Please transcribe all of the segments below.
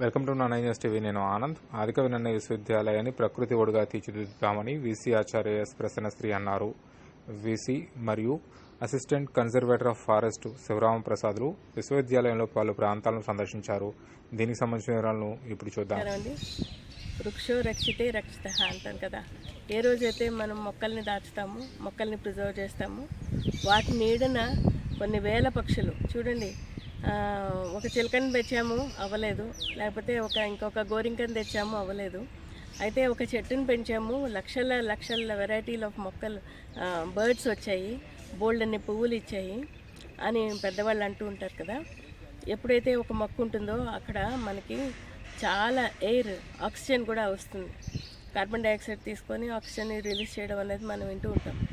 Welcome to nine news TV. నేను ఆనంద్. ఆదిక వినన్న విశ్వవిద్యాలయాన్ని ప్రకృతి ఒడుగా తీర్చిదిద్దుతామని వీసీ ఆచార్య ఎస్ ప్రసన్నశ్రీ అన్నారు. వీసీ మరియు assistant conservator of forest Sivarama ప్రసాద్లు విశ్వవిద్యాలయంలో పలు ప్రాంతాలను సందర్శించారు. దీనికి సంబంధించిన వివరాలను ఇప్పుడు చూద్దాం. వృక్షో రక్షితే రక్షిత అంటాం కదా. ఏ రోజైతే మనం మొక్కల్ని దాచుతాము మొక్కల్ని ప్రిజర్వ్ చేస్తాము వాటి నీడన కొన్ని వేల పక్షులు. చూడండి ఒక చిలకని తెచ్చాము అవ్వలేదు. లేకపోతే ఒక ఇంకొక గోరింకని తెచ్చాము అవ్వలేదు. అయితే ఒక చెట్టుని పెంచాము. లక్షల లక్షల వెరైటీలు ఆఫ్ మొక్కలు బర్డ్స్ వచ్చాయి. బోల్డ్ అన్ని పువ్వులు ఇచ్చాయి అని పెద్దవాళ్ళు అంటూ ఉంటారు కదా. ఎప్పుడైతే ఒక మొక్క ఉంటుందో అక్కడ మనకి చాలా ఎయిర్ ఆక్సిజన్ కూడా వస్తుంది. కార్బన్ డైఆక్సైడ్ తీసుకొని ఆక్సిజన్ రిలీజ్ చేయడం అనేది మనం వింటూ ఉంటాం.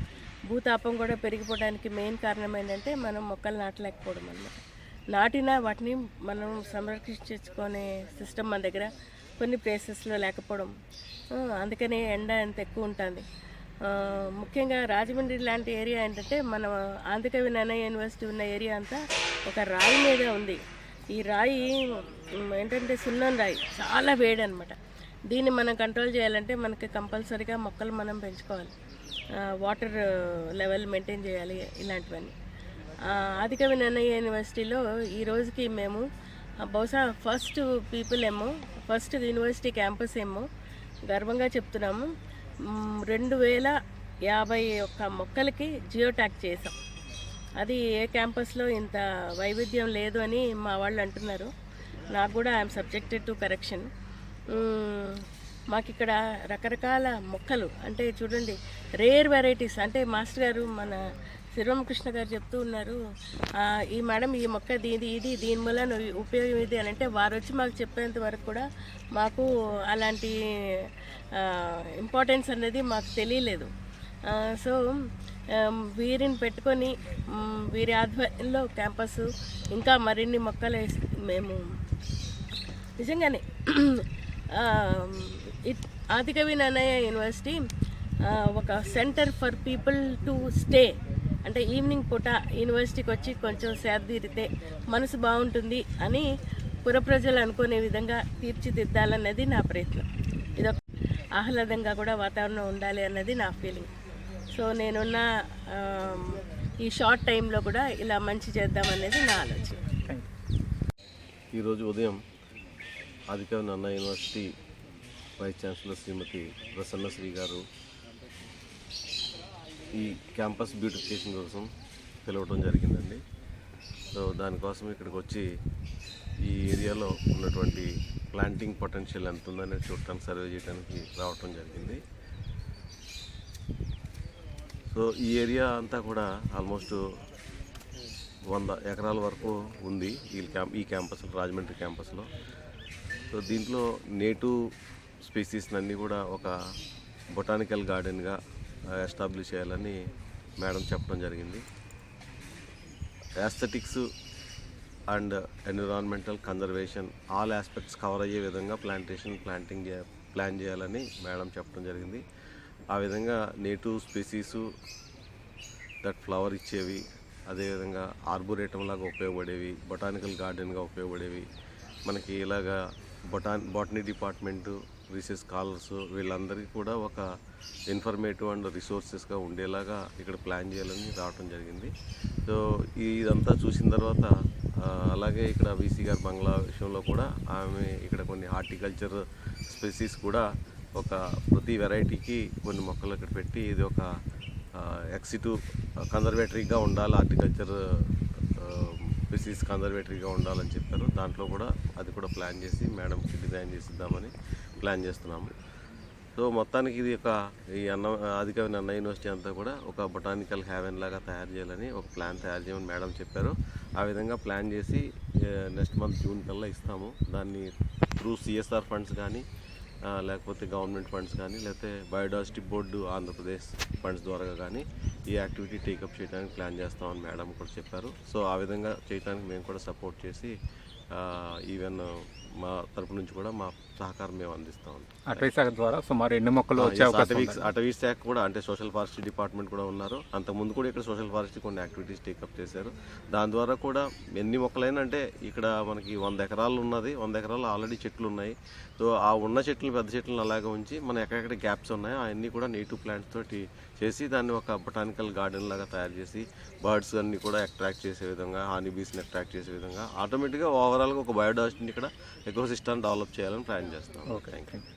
భూతాపం కూడా పెరిగిపోవడానికి మెయిన్ కారణం ఏంటంటే మనం మొక్కలు నాటలేకపోవడం అన్నమాట. నాటిన వాటిని మనం సంరక్షించుకునే సిస్టమ్ మన దగ్గర కొన్ని ప్లేసెస్లో లేకపోవడం. అందుకనే ఎండ ఎంత ఎక్కువ ఉంటుంది. ముఖ్యంగా రాజమండ్రి లాంటి ఏరియా ఏంటంటే మన ఆంధ్రకవి నన్నయ్య యూనివర్సిటీ ఉన్న ఏరియా అంతా ఒక రాయి మీద ఉంది. ఈ రాయి ఏంటంటే సున్నం రాయి. చాలా వేడి అనమాట దీన్ని మనం కంట్రోల్ చేయాలంటే మనకి కంపల్సరీగా మొక్కలు మనం పెంచుకోవాలి. వాటర్ లెవెల్ మెయింటైన్ చేయాలి ఇలాంటివన్నీ. ఆదికవి నన్నయ్య యూనివర్సిటీలో ఈ రోజుకి మేము బహుశా ఫస్ట్ పీపుల్ ఏమో ఫస్ట్ యూనివర్సిటీ క్యాంపస్ ఏమో గర్వంగా చెప్తున్నాము. రెండు వేల యాభై ఒక్క మొక్కలకి జియో ట్యాగ్ చేసాం అది ఏ క్యాంపస్లో ఇంత వైవిధ్యం లేదు అని మా వాళ్ళు అంటున్నారు. నాకు కూడా ఐఎమ్ సబ్జెక్టెడ్ టు కరెక్షన్. మాకు ఇక్కడ రకరకాల మొక్కలు అంటే చూడండి రేర్ వెరైటీస్ అంటే మాస్టర్ గారు మన శ్రీరామకృష్ణ గారు చెప్తూ ఉన్నారు ఈ మేడం ఈ మొక్క దీని ఇది దీని వల్ల ఉపయోగం ఇది అని అంటే వారు వచ్చి మాకు చెప్పేంత వరకు కూడా మాకు అలాంటి ఇంపార్టెన్స్ అనేది మాకు తెలియలేదు. సో వీరిని పెట్టుకొని వీరి ఆధ్వర్యంలో క్యాంపస్ ఇంకా మరిన్ని మొక్కలు వేసి మేము నిజంగానే ఇట్- ఆదికవి నన్నయ్య యూనివర్సిటీ ఒక centre for people to stay అంటే ఈవినింగ్ పూట యూనివర్సిటీకి వచ్చి కొంచెం సేదీరితే మనసు బాగుంటుంది అని పుర ప్రజలు అనుకునే విధంగా తీర్చిదిద్దాలన్నది నా ప్రయత్నం. ఇదొక ఆహ్లాదంగా కూడా వాతావరణం ఉండాలి అన్నది నా ఫీలింగ్ సో నేనున్న ఈ షార్ట్ టైంలో కూడా ఇలా మంచి చేద్దామనేది నా ఆలోచన. ఈరోజు ఉదయం Adikavi Nannaya university vice chancellor Shrimati Prasannasri garu ఈ క్యాంపస్ బ్యూటిఫికేషన్ కోసం పిలవటం జరిగిందండి. సో దానికోసం ఇక్కడికి వచ్చి ఈ ఏరియాలో ఉన్నటువంటి ప్లాంటింగ్ పొటెన్షియల్ ఎంత ఉందనేది చూడటానికి సర్వే చేయడానికి రావటం జరిగింది. సో ఈ ఏరియా అంతా కూడా ఆల్మోస్ట్ వంద ఎకరాల వరకు ఉంది ఈ క్యాంప్ ఈ క్యాంపస్ రాజమండ్రి క్యాంపస్లో. సో దీంట్లో నేటివ్ స్పీసీస్ అన్నీ కూడా ఒక బొటానికల్ గార్డెన్గా ఎస్టాబ్లిష్ చేయాలని మేడం చెప్పడం జరిగింది. Aesthetics and environmental conservation all aspects cover అయ్యే విధంగా ప్లాంటేషన్ ప్లాంటింగ్ ప్లాన్ చేయాలని మేడం చెప్పడం జరిగింది. ఆ విధంగా నేటివ్ స్పీసీసు దట్ ఫ్లవర్ ఇచ్చేవి అదేవిధంగా ఆర్బోరేటం లాగా ఉపయోగపడేవి బొటానికల్ గార్డెన్గా ఉపయోగపడేవి. మనకి ఇలాగా బొటాన్ బాటనీ డిపార్ట్మెంటు రీసెస్ స్కాలర్స్ వీళ్ళందరికీ కూడా ఒక ఇన్ఫర్మేటివ్ అండ్ రిసోర్సెస్గా ఉండేలాగా ఇక్కడ ప్లాన్ చేయాలని రావటం జరిగింది. సో ఇదంతా చూసిన తర్వాత అలాగే ఇక్కడ వీసీ గారి బంగ్లా విషయంలో కూడా ఆమె ఇక్కడ కొన్ని హార్టికల్చర్ స్పెసీస్ కూడా ఒక ప్రతి వెరైటీకి కొన్ని మొక్కలు ఇక్కడ పెట్టి ఇది ఒక ఎక్సిటు కన్జర్వేటరీగా ఉండాలి హార్టికల్చర్ స్పెసీస్ కన్జర్వేటరీగా ఉండాలని చెప్పారు. దాంట్లో కూడా అది కూడా ప్లాన్ చేసి మేడంకి డిజైన్ చేసిద్దామని ప్లాన్ చేస్తున్నాము. సో మొత్తానికి ఇది ఒక ఈ అన్న ఆదికవి అన్న యూనివర్సిటీ అంతా కూడా ఒక బొటానికల్ హ్యావెన్ లాగా తయారు చేయాలని ఒక ప్లాన్ తయారు చేయమని మేడం చెప్పారు. ఆ విధంగా ప్లాన్ చేసి నెక్స్ట్ మంత్ జూన్ కల్లా ఇస్తాము. దాన్ని త్రూ సిఎస్ఆర్ ఫండ్స్ కానీ లేకపోతే గవర్నమెంట్ ఫండ్స్ కానీ లేకపోతే బయోడాసిటీ బోర్డు ఆంధ్రప్రదేశ్ ఫండ్స్ ద్వారా కానీ ఈ యాక్టివిటీ టేకప్ చేయడానికి ప్లాన్ చేస్తామని మేడం కూడా చెప్పారు. సో ఆ విధంగా చేయడానికి మేము కూడా సపోర్ట్ చేసి ఈవెన్ మా తరపు నుంచి కూడా మా సహకారం మేము అందిస్తూ ఉంటాం. అటవీ శాఖ ద్వారా సుమారు ఎన్ని మొక్కలు వచ్చే అటవీ? అటవీ శాఖ కూడా అంటే సోషల్ ఫారెస్ట్రీ డిపార్ట్మెంట్ కూడా ఉన్నారు. అంతకుముందు కూడా ఇక్కడ సోషల్ ఫారెస్ట్రీ కొన్ని యాక్టివిటీస్ టేకప్ చేశారు. దాని ద్వారా కూడా ఎన్ని మొక్కలైనా అంటే ఇక్కడ మనకి వంద ఎకరాలు ఉన్నది. వంద ఎకరాలు ఆల్రెడీ చెట్లు ఉన్నాయి. సో ఆ ఉన్న చెట్లు పెద్ద చెట్లను అలాగే ఉంచి మన ఎక్కడెక్కడ గ్యాప్స్ ఉన్నాయో అవన్నీ కూడా నేటివ్ ప్లాంట్స్ తోటి చేసి దాన్ని ఒక బొటానికల్ గార్డెన్ లాగా తయారు చేసి బర్డ్స్ అన్ని కూడా అట్రాక్ట్ చేసే విధంగా హానీ బీస్ని అట్రాక్ట్ చేసే విధంగా ఆటోమేటిక్గా ఓవరాల్గా ఒక బయోడైవర్సిటీని ఇక్కడ ఎకో సిస్టమ్ డెవలప్ చేయాలని ప్లాన్ చేస్తాం ఓకే థ్యాంక్ యూ